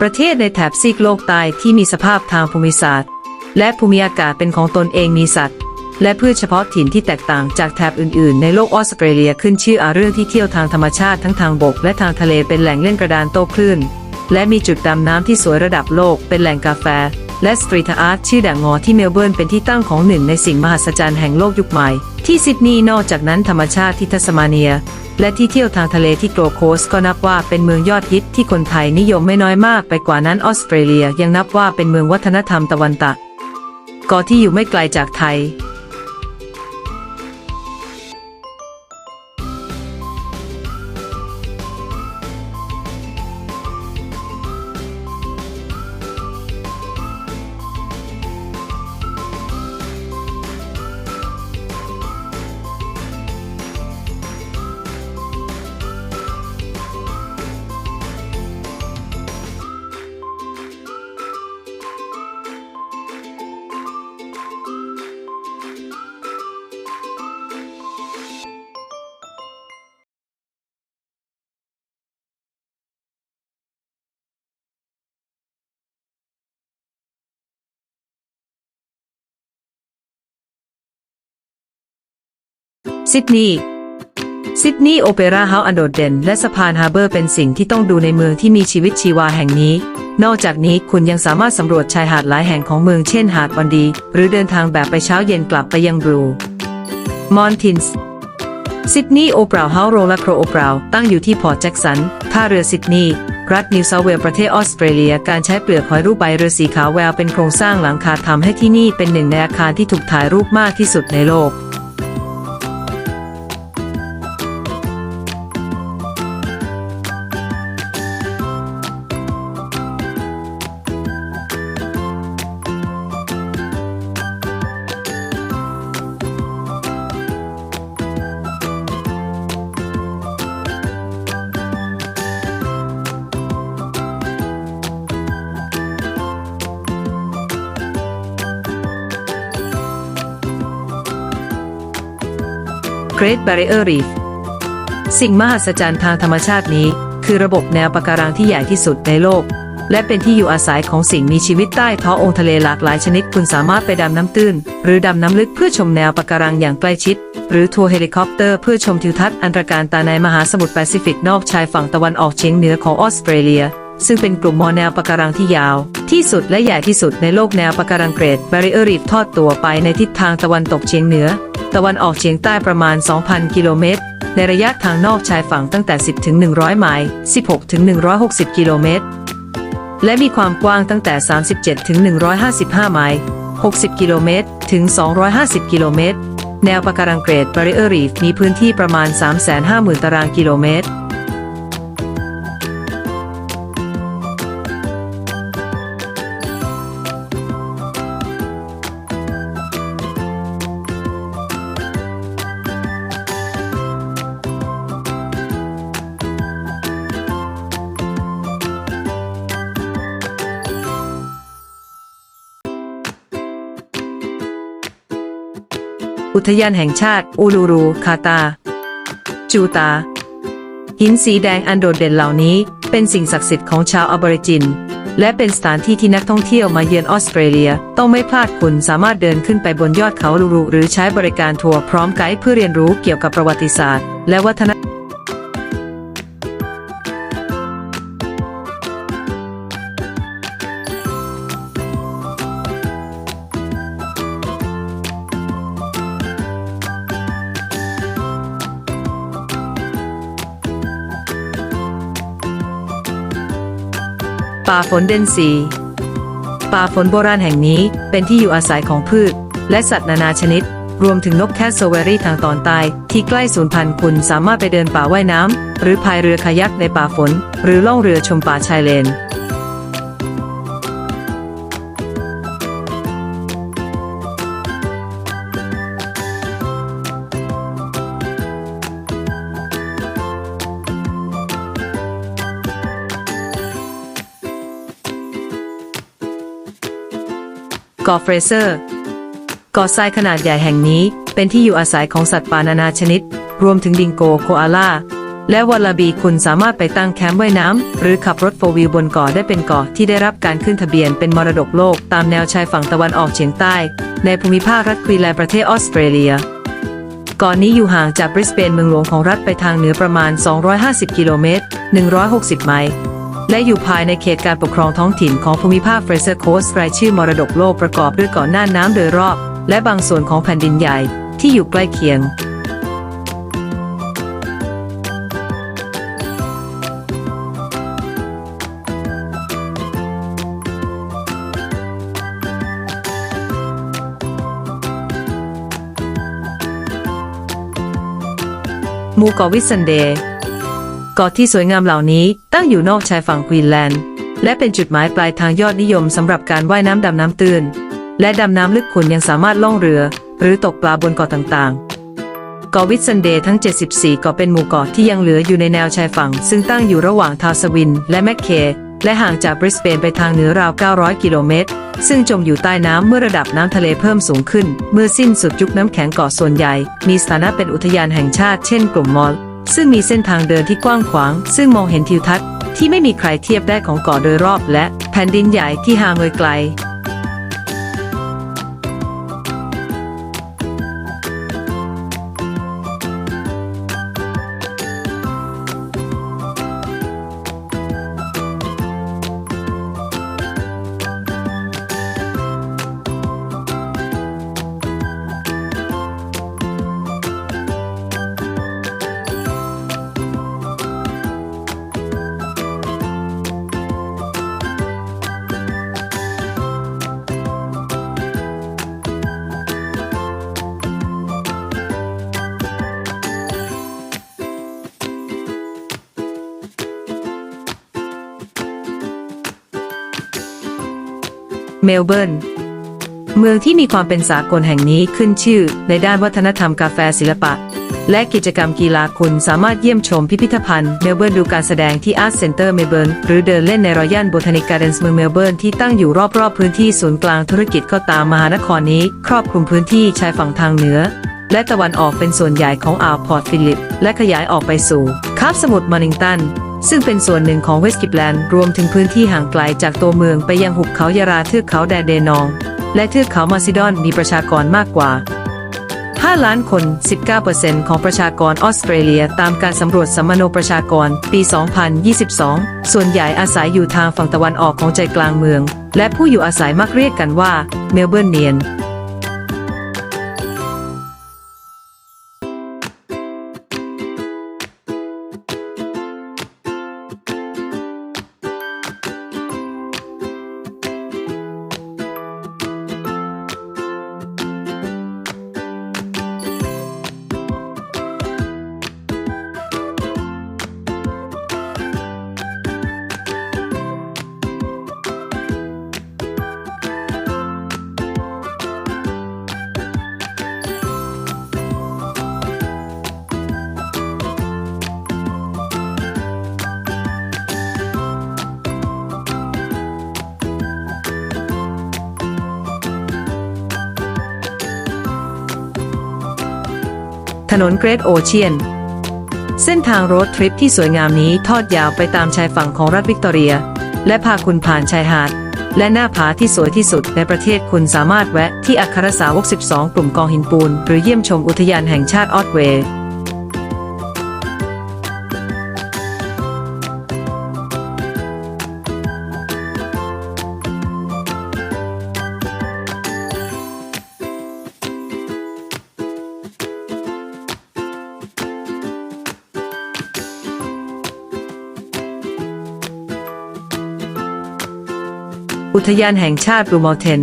ประเทศในแถบซีกโลกใต้ที่มีสภาพทางภูมิศาสตร์ และภูมิอากาศเป็นของตนเองมีสัตว์ และพืชเฉพาะถิ่นที่แตกต่างจากแถบอื่นๆ ในโลกออสเตรเลียขึ้นชื่ออาเรื่องที่เที่ยวทางธรรมชาติทั้งทางบก และทางทะเลเป็นแหล่งเล่นกระดานโต้คลื่น และมีจุดดำน้ำที่สวยระดับโลก เป็นแหล่งกาแฟ และสตรีทอาร์ตชื่อด่างงอที่เมลเบิร์นเป็นที่ตั้งของหนึ่งในสิ่งมหัศจรรย์แห่งโลกยุคใหม่ ที่ซิดนีย์นอกจากนั้นธรรมชาติที่ทัสมาเนีย และที่เที่ยวทางทะเลที่โกลโคสก็นับว่าเป็นเมืองยอดฮิตที่คนไทยนิยมไม่น้อยมากไปกว่านั้นออสเตรเลียยังนับว่าเป็นเมืองวัฒนธรรมตะวันตกก่อที่อยู่ไม่ไกลจากไทย ซิดนีย์ซิดนีย์โอเปร่าเฮาส์อันโดดเด่น และสะพานฮาร์เบอร์เป็นสิ่งที่ต้องดูในเมืองที่มีชีวิตชีวาแห่งนี้ นอกจากนี้คุณยังสามารถสำรวจชายหาดหลายแห่งของเมืองเช่นหาดวันดี หรือเดินทางแบบไปเช้าเย็นกลับไปยังบรูมอนทินส์ซิดนีย์โอเปร่าเฮาส์โรและโครโอเปร่าตั้งอยู่ที่พอร์ตแจ็กสัน ท่าเรือซิดนีย์รัฐนิวเซาท์เวล์ประเทศออสเตรเลีย การใช้เปลือกหอยรูปใบเรือสีขาวแววเป็นโครงสร้างหลังคาทำให้ที่นี่เป็นหนึ่งในอาคารที่ถูกถ่ายรูปมากที่สุดในโลก Great Barrier Reef สิ่งมหัศจรรย์ทางธรรมชาตินี้ คือระบบแนวปะการังที่ใหญ่ที่สุดในโลก และเป็นที่อยู่อาศัยของสิ่งมีชีวิตใต้ท้ององค์ทะเลหลากหลายชนิดคุณสามารถไปดำน้ำตื้น หรือดำน้ำลึกเพื่อชมแนวปะการังอย่างใกล้ชิด หรือทัวร์เฮลิคอปเตอร์เพื่อชมทิวทัศน์อันตรการตาในมหาสมุทรแปซิฟิกนอกชายฝั่งตะวันออกเฉียงเหนือของออสเตรเลีย ซึ่งเป็นกลุ่มมอแนวปะการังที่ยาว ที่สุดและใหญ่ที่สุดในโลกแนวปะการังเกรด Barrier Reef ทอดตัวไปในทิศทางตะวันตกเฉียงเหนือ ตะวันออกเฉียงใต้ประมาณ 2,000 กิโลเมตร ในระยะทางนอกชายฝั่งตั้งแต่ 10ถึง100 ไมล์ 16ถึง160 กิโลเมตร และมีความกว้างตั้งแต่ 37ถึง155 ไมล์ 60 กิโลเมตร ถึง 250 กิโลเมตร แนวปะการังเกรด Barrier Reef มีพื้นที่ประมาณ 350,000 ตารางกิโลเมตร อุทยานแห่งชาติ อูลูรู คาตา จูตา หินสีแดงอันโดดเด่นเหล่านี้ เป็นสิ่งศักดิ์สิทธิ์ของชาวอบอริจิน และเป็นสถานที่ที่นักท่องเที่ยวมาเยือนออสเตรเลีย ต้องไม่พลาดคุณสามารถเดินขึ้นไปบนยอดเขาลูรู หรือใช้บริการทัวร์พร้อมไกด์เพื่อเรียนรู้เกี่ยวกับประวัติศาสตร์ และวัฒนธรรม ป่าฝนเดนซีป่าฝนโบราณแห่งนี้เป็นที่อยู่อาศัยของพืช และสัตว์นานาชนิด รวมถึงนกแคสโซเวอรี่ทางตอนใต้ที่ใกล้สูญพันธุ์คุณสามารถไปเดินป่าว่ายน้ำหรือพายเรือคายักในป่าฝน หรือล่องเรือชมป่าชายเลน เกาะเฟรเซอร์เกาะทรายขนาดใหญ่แห่งนี้เป็นที่อยู่อาศัยของสัตว์ป่านานาชนิด รวมถึงดิงโกโคอาลาและวอลลาบีคุณสามารถไปตั้งแคมป์ว่ายน้ำหรือขับรถโฟร์วิวบนเกาะได้เป็นเกาะที่ได้รับการขึ้นทะเบียนเป็นมรดกโลกตามแนวชายฝั่งตะวันออกเฉียงใต้ ในภูมิภาครัฐควีนแลนด์ประเทศออสเตรเลียเกาะนนี้อยู่ห่างจากบริสเบนเมืองหลวงของรัฐไปทางเหนือประมาณ 250 กิโลเมตร 160 ไมล์ และอยู่ภายในเขตการปกครองท้องถิ่นของภูมิภาคเฟรเซอร์โคสรายชื่อมรดกโลกประกอบด้วยเกาะน่าน้ำโดยรอบ และบางส่วนของแผ่นดินใหญ่ที่อยู่ใกล้เคียงหมู่เกาะวิสันเด เกาะที่สวยงามเหล่านี้ตั้งอยู่นอกชายฝั่งควีนแลนด์ และเป็นจุดหมายปลายทางยอดนิยมสำหรับการว่ายน้ำดำน้ำตื้น และดำน้ำลึกคุณยังสามารถล่องเรือ หรือตกปลาบนเกาะต่างๆ เกาะวิสันเดย์ทั้ง 74 เกาะเป็นหมู่เกาะที่ยังเหลืออยู่ในแนวชายฝั่ง ซึ่งตั้งอยู่ระหว่างทาวสวิน และแมคเคและห่างจากบริสเบนไปทางเหนือราว 900 กิโลเมตร ซึ่งจมอยู่ใต้น้ำเมื่อระดับน้ำทะเลเพิ่มสูงขึ้น เมื่อสิ้นสุดยุคน้ำแข็งเกาะส่วนใหญ่ มีสถานะเป็นอุทยานแห่งชาติเช่นกลุ่มมอล ซึ่งมีเส้นทางเดินที่กว้างขวาง ซึ่งมองเห็นทิวทัศน์ที่ไม่มีใครเทียบได้ของเกาะโดยรอบและแผ่นดินใหญ่ที่ห่างไกล มลเบิร์นเมืองที่มีความเป็นสากลแห่งนี้ขึ้นชื่อ ในด้านวัฒนธรรมกาแฟศิลปะ และกิจกรรมกีฬาคุณสามารถเยี่ยมชมพิพิธภัณฑ์เมลเบิร์นดูการแสดงที่ Art Center เมลเบิร์นหรือเดินเล่นในรอยัลโบทานิกการ์เดนส์เมืองเมลเบิร์นที่ตั้งอยู่รอบๆพื้นที่ศูนย์กลางธุรกิจก็ตามมหานครนี้ ครอบคลุมพื้นที่ชายฝั่งทางเหนือ และตะวันออกเป็นส่วนใหญ่ของอ่าวพอร์ตฟิลิป และขยายออกไปสู่คาบสมุทรมาริงตัน ซึ่งเป็นส่วนหนึ่งของเวสต์กิปแลนด์รวมถึงพื้นที่ห่างไกลจากตัวเมืองไปยังหุบเขายาราเทือกเขาแดนเดนอง และเทือกเขามาซิดอนมีประชากรมากกว่า 5 ล้านคน 19%ของประชากรออสเตรเลียตามการสำรวจสัมมโนประชากร ปี 2022 ส่วนใหญ่อาศัยอยู่ทางฝั่งตะวันออกของใจกลางเมือง และผู้อยู่อาศัยมักเรียกกันว่าเมลเบิร์นเนียน ถนนเกรทโอเชียน เส้นทางโรดทริปที่สวยงามนี้ทอดยาวไปตามชายฝั่งของรัฐวิกตอเรีย และพาคุณผ่านชายหาด และหน้าผาที่สวยที่สุดในประเทศคุณสามารถแวะที่อัครสาวก 12 กลุ่มกองหินปูน หรือเยี่ยมชมอุทยานแห่งชาติออตเวย์ อุทยานแห่งชาติบลูมอลเทน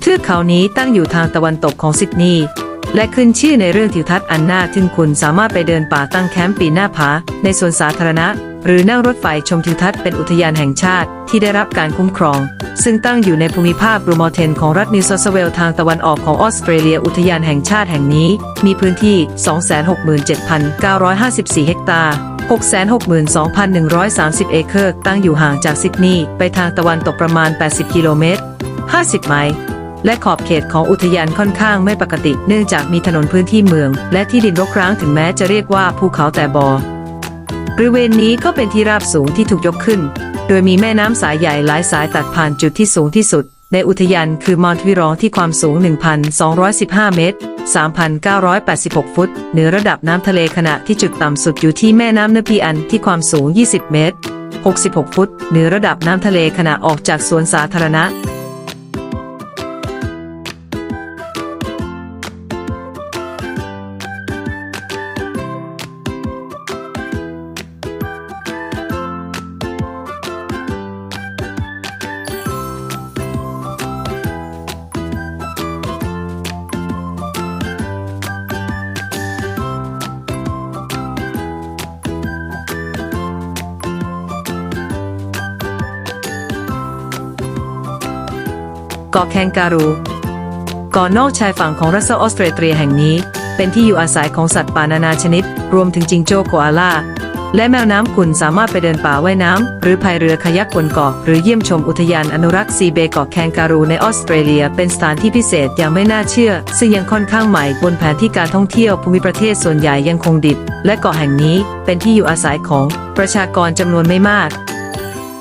เทือกเขานี้ตั้งอยู่ทางตะวันตกของซิดนีย์และขึ้นชื่อในเรื่องทิวทัศน์อันน่าทึ่งคุณสามารถไปเดินป่าตั้งแคมป์ปีนหน้าผาในสวนสาธารณะ หรือนั่งรถไฟชมทิวทัศน์เป็นอุทยานแห่งชาติที่ได้รับการคุ้มครอง ซึ่งตั้งอยู่ในภูมิภาคบลูมอเทนของรัฐนิวเซาท์เวลทางตะวันออกของออสเตรเลียอุทยานแห่งชาติแห่งนี้ มีพื้นที่ 267,954 เฮกตาร์ 662,130 เอเคอร์ตั้งอยู่ห่างจากซิดนีย์ไปทางตะวันตกประมาณ 80 กิโลเมตร 50 ไมล์และขอบเขตของอุทยานค่อนข้างไม่ปกติ เนื่องจากมีถนนพื้นที่เมือง และที่ดินรกร้างถึงแม้จะเรียกว่าภูเขาแต่บอ บริเวณนี้ก็เป็นที่ราบสูงที่ถูกยกขึ้น โดยมีแม่น้ำสายใหญ่หลายสายตัดผ่านจุดที่สูงที่สุด ในอุทยานคือมอนทวิรองที่ความสูง 1,215 เมตร 3,986 ฟุต เหนือระดับน้ำทะเลขณะที่จุดต่ำสุดอยู่ที่แม่น้ำเนปีอันที่ความสูง 20 เมตร 66 ฟุต เหนือระดับน้ำทะเลขณะออกจากสวนสาธารณะ เกาะแคนการูเกาะนอกชายฝั่งของรัสเซออสเตรเลียแห่งนี้ เป็นที่อยู่อาศัยของสัตว์ป่านานาชนิด รวมถึงจิงโจ้โคอาล่าและแมวน้ำคุณสามารถไปเดินป่าว่ายน้ำ หรือพายเรือคายักบนเกาะหรือเยี่ยมชมอุทยานอนุรักษ์ซีเบเกาะแคนการูในออสเตรเลีย เป็นสถานที่พิเศษอย่างไม่น่าเชื่อ ซึ่งยังค่อนข้างใหม่บนแผนที่การท่องเที่ยวภูมิประเทศส่วนใหญ่ยังคงดิบ และเกาะแห่งนี้เป็นที่อยู่อาศัยของประชากรจำนวนไม่มาก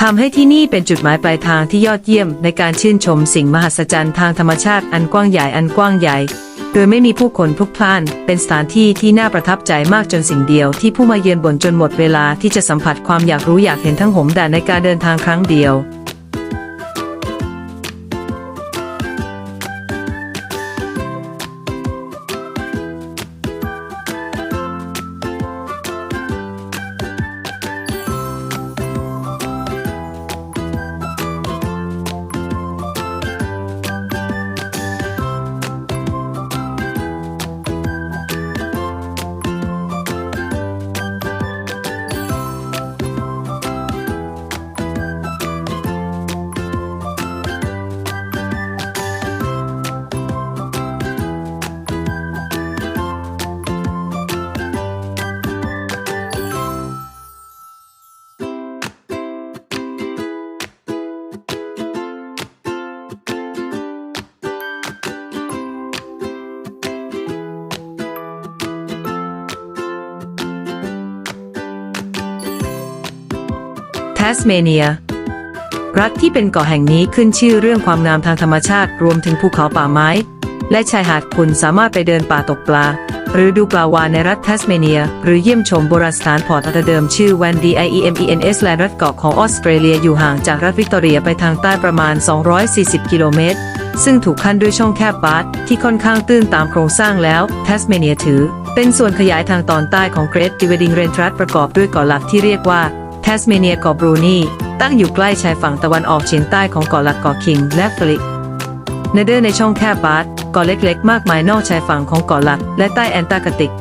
ทำให้ที่นี่เป็นจุดหมายปลายทางที่ยอดเยี่ยมในการชื่นชมสิ่งมหัศจรรย์ทางธรรมชาติอันกว้างใหญ่อันกว้างใหญ่ โดยไม่มีผู้คนพลุกพล่าน เป็นสถานที่ที่น่าประทับใจมากจนสิ่งเดียวที่ผู้มาเยือนบ่นจนหมดเวลาที่จะสัมผัสความอยากรู้อยากเห็นทั้งหมดแต่ในการเดินทางครั้งเดียว สเมเนีย รัฐที่เป็นเกาะแห่งนี้ขึ้นชื่อเรื่องความงามทางธรรมชาติรวมถึงภูเขาป่าไม้ และชายหาดคุณสามารถไปเดินป่าตกปลา หรือดูปลาวาในรัฐแทสเมเนีย หรือเยี่ยมชมโบราณสถานพอร์ตอันเดิมชื่อแวนดีไอเอ็มเอ็นเอสและรัฐเกาะของออสเตรเลียอยู่ห่างจากรัฐวิกตอเรียไปทางใต้ประมาณ 240 กิโลเมตรซึ่งถูกขั้นด้วยช่องแคบบาร์ที่ค่อนข้างตื้นตามโครงสร้างแล้วแทสเมเนียถือ เป็นส่วนขยายทางตอนใต้ของเกร t ดิเวดิงเรนทรัสประกอบด้วยเกาะหลักที่เรียกว่า สเมเนียเกาะบรูนีตั้งอยู่ใกล้ชายฝั่งตะวันออกเฉียงใต้ของเกาะหลักเกาะคิงและฟลิกเนเดอร์ในช่องแคบบาร์เกาะเล็กๆ มากมายนอกชายฝั่งของเกาะหลักและใต้แอนตาร์กติก